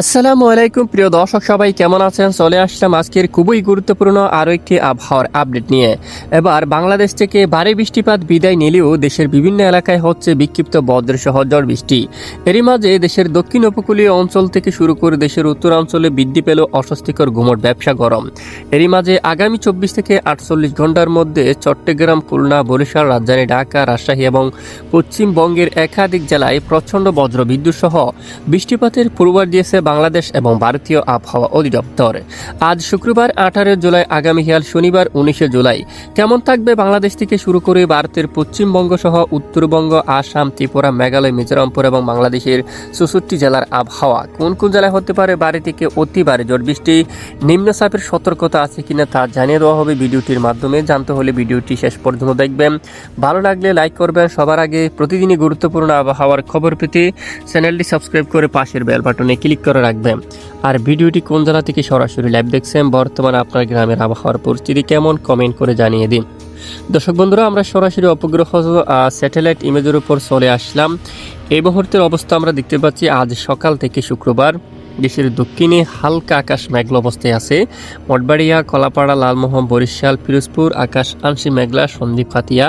আসসালামু আলাইকুম, প্রিয় দর্শক সবাই কেমন আছেন? চলে আসলাম আজকের খুবই গুরুত্বপূর্ণ আরও একটি আবহাওয়ার আপডেট নিয়ে। এবার বাংলাদেশ থেকে ভারী বৃষ্টিপাত বিদায় নিলেও দেশের বিভিন্ন এলাকায় হচ্ছে বিক্ষিপ্ত বজ্রসহ ঝড় বৃষ্টি। এরই মাঝে দেশের দক্ষিণ উপকূলীয় অঞ্চল থেকে শুরু করে দেশের উত্তরাঞ্চলে বৃদ্ধি পেল অস্বস্তিকর ঘুমট ব্যবসা গরম। এরই মাঝে আগামী চব্বিশ থেকে আটচল্লিশ ঘণ্টার মধ্যে চট্টগ্রাম, খুলনা, বরিশাল, রাজধানী ঢাকা, রাজশাহী এবং পশ্চিমবঙ্গের একাধিক জেলায় প্রচণ্ড বজ্র বিদ্যুৎ সহ বৃষ্টিপাতের পূর্বাভাস দিয়েছে বাংলাদেশ এবং ভারতীয় আবহাওয়া অধিদপ্তর। আজ শুক্রবার আঠারো জুলাই আগামীকাল শনিবার উনিশে জুলাই। কেমন থাকবে বাংলাদেশ থেকে শুরু করে ভারতের পশ্চিমবঙ্গ সহ উত্তরবঙ্গ, আসাম, ত্রিপুরা, মেঘালয়, মিজোরামপুর এবং বাংলাদেশের চৌষট্টি জেলার আবহাওয়া কোন কোন জেলায় হতে পারে? বাড়ি থেকে অতি ভারী ঝড় বৃষ্টি। নিম্নচাপের সতর্কতা আছে কিনা তা জানিয়ে দেওয়া হবে ভিডিওটির মাধ্যমে। জানতে হলে ভিডিওটি শেষ পর্যন্ত দেখবেন। ভালো লাগলে লাইক করবেন। সবার আগে প্রতিদিনই গুরুত্বপূর্ণ আবহাওয়ার খবর পেতে চ্যানেলটি সাবস্ক্রাইব করে পাশের বেল বাটনে ক্লিক করে রাখবেন। আর ভিডিওটি কোন জেলা থেকে সরাসরি লাইভ দেখছেন, বর্তমানে আপনার গ্রামের আবহাওয়ার পরিস্থিতি কেমন কমেন্ট করে জানিয়ে দিন। দর্শক বন্ধুরা, আমরা সরাসরি অপগ্রহ স্যাটেলাইট ইমেজের উপর চলে আসলাম। এই মুহূর্তের অবস্থা আমরা দেখতে পাচ্ছি, আজ সকাল থেকে শুক্রবার। দেশের দক্ষিণে হালকা আকাশ মেঘলা অবস্থায় আছে। মঠবাড়িয়া কলাপাড়া লালমোহন বরিশাল পিরোজপুর আকাশ আংশিক মেঘলা সন্দ্বীপ হাতিয়া।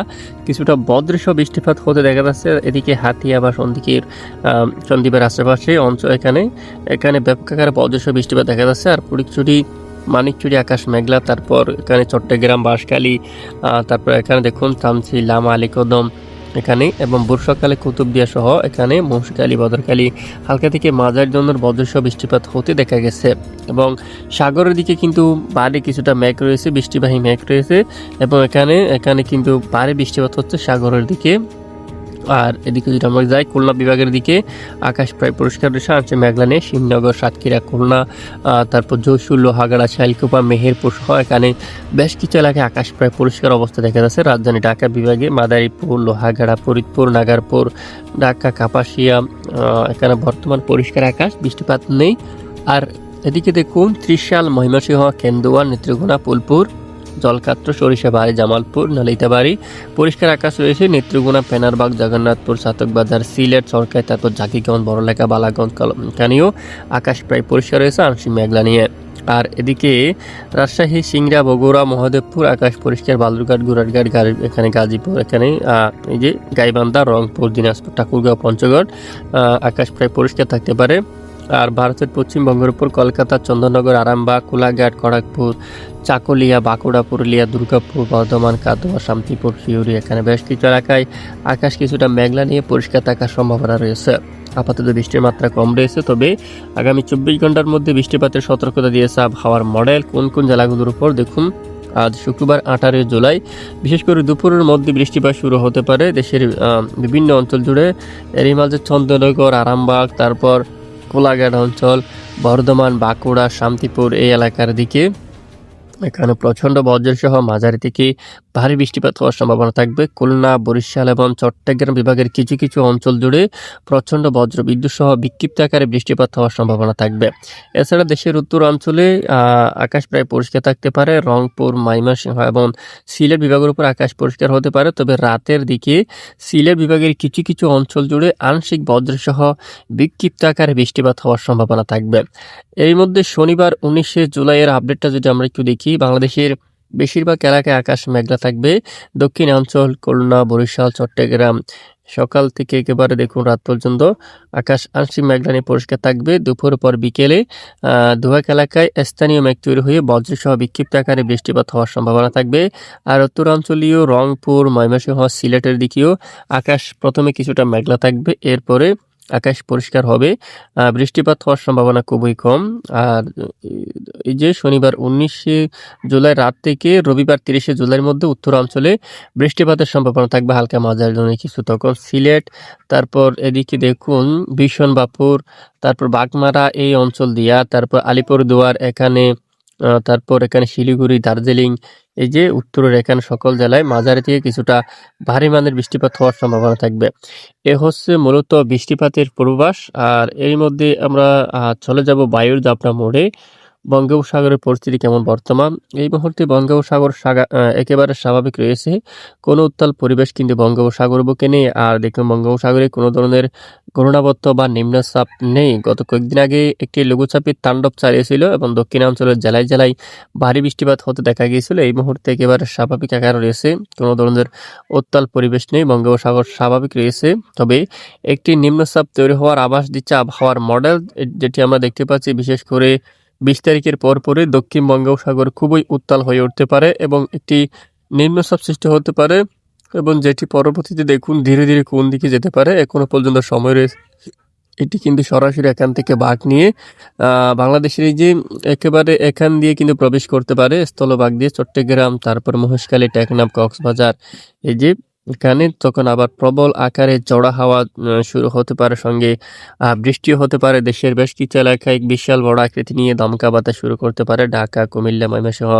কিছুটা বদৃশ্য বৃষ্টিপাত হতে দেখা যাচ্ছে। এদিকে হাতিয়া বা সন্দ্বীপের আহ, সন্দ্বীপের আশেপাশে অঞ্চল এখানে এখানে ব্যাপক আকারে বদৃশ্য বৃষ্টিপাত দেখা যাচ্ছে। আর পুরিকচুরি মানিকচুরি আকাশ মেঘলা। তারপর এখানে চট্টগ্রাম বাঁশখালী তারপর এখানে দেখুন তামসি লামা আলিকদম এখানে এবং বর্ষাকালে কুতুবদিয়া সহ এখানে মৌসুকালী বদরকালী হালকা থেকে মাঝার জন্য বদৃশ্য বৃষ্টিপাত হতে দেখা গেছে। এবং সাগরের দিকে কিন্তু বাড়ি কিছুটা মেঘ রয়েছে, বৃষ্টিবাহী মেঘ রয়েছে এবং এখানে এখানে কিন্তু বাড়ি বৃষ্টিপাত হচ্ছে সাগরের দিকে। আর এদিকে যদি আমরা যাই, খুলনা বিভাগের দিকে। আকাশ প্রায় পরিষ্কার রয়েছে আছে মেঘলানে, শিবনগর, সাতক্ষীরা, খুলনা তারপর যশোর, লোহাগাড়া, শাইলকুপা, মেহেরপুর সহ এখানে বেশ কিছু এলাকায় আকাশ প্রায় পরিষ্কার অবস্থা দেখা যাচ্ছে। রাজধানী ঢাকা বিভাগে মাদারীপুর, লোহাগাড়া, ফরিদপুর, নাগারপুর, ঢাকা, কাপাসিয়া এখানে বর্তমান পরিষ্কার আকাশ, বৃষ্টিপাত নেই। আর এদিকে দেখুন, ত্রিশাল, মহিমাসিংহ, কেন্দুয়া, নেত্রকোনা ফুলপুর জলকাত্র, সরিষাবাড়ি, জামালপুর, নালিতাবাড়ি। পরিষ্কার আকাশ রয়েছে, নেত্রকোনা, পেনারবাগ, জগন্নাথপুর চাতকবাজার সিলেট, সরকার, তারপর জাকিগঞ্জ, বড়লেখা, বালাগঞ্জ কানিও। আকাশ প্রায় পরিষ্কার রয়েছে, আংশিক মেঘলা নিয়ে। আর এদিকে রাজশাহী, সিংড়া, বগুড়া, মহাদেবপুর, আকাশ পরিষ্কার, বালুরঘাট গুরাটঘাট এখানে গাজীপুর, এখানে এই যে গাইবান্ধা, রংপুর, দিনাজপুর, ঠাকুরগাঁও, পঞ্চগড় আকাশ প্রায় পরিষ্কার থাকতে পারে। আর ভারতের পশ্চিমবঙ্গের উপর কলকাতা, চন্দননগর, আরামবাগ, কোলাঘাট, খড়গপুর, চাকুলিয়া, বাঁকুড়া, পুরুলিয়া, দুর্গাপুর, বর্ধমান, কাদোয়া, শান্তিপুর শিউরি এখানে বেশ কিছু এলাকায় আকাশ কিছুটা মেঘলা নিয়ে পরিষ্কার থাকার সম্ভাবনা রয়েছে। আপাতত বৃষ্টির মাত্রা কম রয়েছে, তবে আগামী চব্বিশ ঘণ্টার মধ্যে বৃষ্টিপাতের সতর্কতা দিয়েছে আবহাওয়ার মডেল কোন কোন জেলাগুলোর উপর দেখুন। আজ শুক্রবার আঠারোই জুলাই, বিশেষ করে দুপুরের মধ্যে বৃষ্টিপাত শুরু হতে পারে। দেশের বিভিন্ন অঞ্চল জুড়ে এরই মাঝে চন্দ্রনগর আরামবাগ, তারপর কোলাঘাট অঞ্চল বর্ধমান বাঁকুড়া শান্তিপুর এই এলাকার দিকে। এখানে প্রচণ্ড বজ্রসহ মাঝারি থেকে ভারী বৃষ্টিপাত হওয়ার সম্ভাবনা থাকবে। খুলনা, বরিশাল এবং চট্টগ্রাম বিভাগের কিছু কিছু অঞ্চল জুড়ে প্রচণ্ড বজ্র বিদ্যুৎ সহ বিক্ষিপ্ত আকারে বৃষ্টিপাত হওয়ার সম্ভাবনা থাকবে। এছাড়া দেশের উত্তর অঞ্চলে আকাশ প্রায় পরিষ্কার থাকতে পারে। রংপুর, ময়মনসিংহ এবং সিলেট বিভাগের উপর আকাশ পরিষ্কার হতে পারে। তবে রাতের দিকে সিলেট বিভাগের কিছু কিছু অঞ্চল জুড়ে আংশিক বজ্রসহ বিক্ষিপ্ত আকারে বৃষ্টিপাত হওয়ার সম্ভাবনা থাকবে। এর মধ্যে শনিবার উনিশে জুলাইয়ের আপডেটটা যদি আমরা একটু দেখি বাংলাদেশের বেশিরভাগ এলাকায় আকাশ মেঘলা থাকবে। দক্ষিণাঞ্চল খুলনা, বরিশাল, চট্টগ্রাম, সকাল থেকে একেবারে দেখুন রাত পর্যন্ত আকাশ আংশিক মেঘলা নিয়ে পরিষ্কার থাকবে। দুপুর পর বিকেলে দুহাক এলাকায় স্থানীয় মেঘ তৈরি হয়ে বজ্রসহ বিক্ষিপ্ত আকারে বৃষ্টিপাত হওয়ার সম্ভাবনা থাকবে। আর উত্তরাঞ্চলীয় রংপুর, ময়মনসিংহ, সিলেটের দিকেও আকাশ প্রথমে কিছুটা মেঘলা থাকবে। এরপরে আকাশ পরিষ্কার হবে বৃষ্টিপাত হওয়ার সম্ভাবনা খুবই কম। আর এই যে শনিবার উনিশে জুলাই রাত থেকে রবিবার তিরিশে জুলাইয়ের মধ্যে উত্তরাঞ্চলে বৃষ্টিপাতের সম্ভাবনা থাকবে হালকা মাঝারি ধরনের কিছু তখন সিলেট, তারপর এদিকে দেখুন ভীষণ বিশনবাপুর, তারপর বাগমারা এই অঞ্চল দিয়া, তারপর আলিপুরদুয়ার, এখানে তারপর এখানে শিলিগুড়ি, দার্জিলিং এই যে উত্তরের এখানে সকল জেলায় মাঝারি থেকে কিছুটা ভারী মানের বৃষ্টিপাত হওয়ার সম্ভাবনা থাকবে। এ হচ্ছে মূলত বৃষ্টিপাতের পূর্বাভাস। আর এর মধ্যে আমরা চলে যাব বায়ুর দাপনা মোড়ে। বঙ্গোপসাগরের পরিস্থিতি কেমন বর্তমান? এই মুহূর্তে বঙ্গোপসাগর সাগা- একেবারে স্বাভাবিক রয়েছে। কোনো উত্তাল পরিবেশ কিন্তু বঙ্গোপসাগর বুকে নেই। আর দেখুন, বঙ্গোপসাগরে কোনো ধরনের ঘূর্ণাবর্ত বা নিম্নচাপ নেই। গত কয়েকদিন আগে একটি লঘুচাপের তাণ্ডব চালিয়েছিল এবং দক্ষিণাঞ্চলের জেলায় জেলায় ভারী বৃষ্টিপাত হতে দেখা গিয়েছিল। এই মুহূর্তে একেবারে স্বাভাবিক আকার রয়েছে। কোনো ধরনের উত্তাল পরিবেশ নেই। বঙ্গোপসাগর স্বাভাবিক রয়েছে। তবে একটি নিম্নচাপ তৈরি হওয়ার আভাস দিচ্ছে আবহাওয়ার মডেল, যেটি আমরা দেখতে পাচ্ছি। বিশেষ করে বিশ তারিখের পর পরে দক্ষিণ বঙ্গোপসাগর খুবই উত্তাল হয়ে উঠতে পারে এবং একটি নিম্নচাপ সৃষ্টি হতে পারে এবং যেটি পরবর্তীতে দেখুন ধীরে ধীরে কোন দিকে যেতে পারে। এখনও পর্যন্ত সময় রয়েছে। এটি কিন্তু সরাসরি এখান থেকে বাঘ নিয়ে বাংলাদেশের এই যে একেবারে এখান দিয়ে কিন্তু প্রবেশ করতে পারে স্থলভাগ দিয়ে চট্টগ্রাম, তারপর মহেশখালী, টেকনাফ, কক্সবাজার। এই যে এখানে তখন আবার প্রবল আকারে চড়া হাওয়া শুরু হতে পারে সঙ্গে বৃষ্টিও হতে পারে। দেশের বেশ কিছু এলাকায় বিশাল বড় আকৃতি নিয়ে দমকা বাতাস শুরু করতে পারে। ঢাকা, কুমিল্লা, ময়মনসিংহ,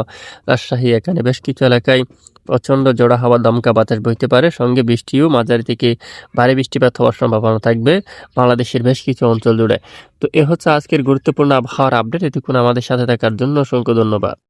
রাজশাহী, এখানে বেশ কিছু এলাকায় প্রচণ্ড জোড়া হাওয়া, দমকা বাতাস বইতে পারে। সঙ্গে বৃষ্টিও মাঝারি থেকে ভারী বৃষ্টিপাত হওয়ার সম্ভাবনা থাকবে বাংলাদেশের বেশ কিছু অঞ্চল জুড়ে। তো এ হচ্ছে আজকের গুরুত্বপূর্ণ আবহাওয়ার আপডেট। এতক্ষণ আমাদের সাথে থাকার জন্য অসংখ্য ধন্যবাদ।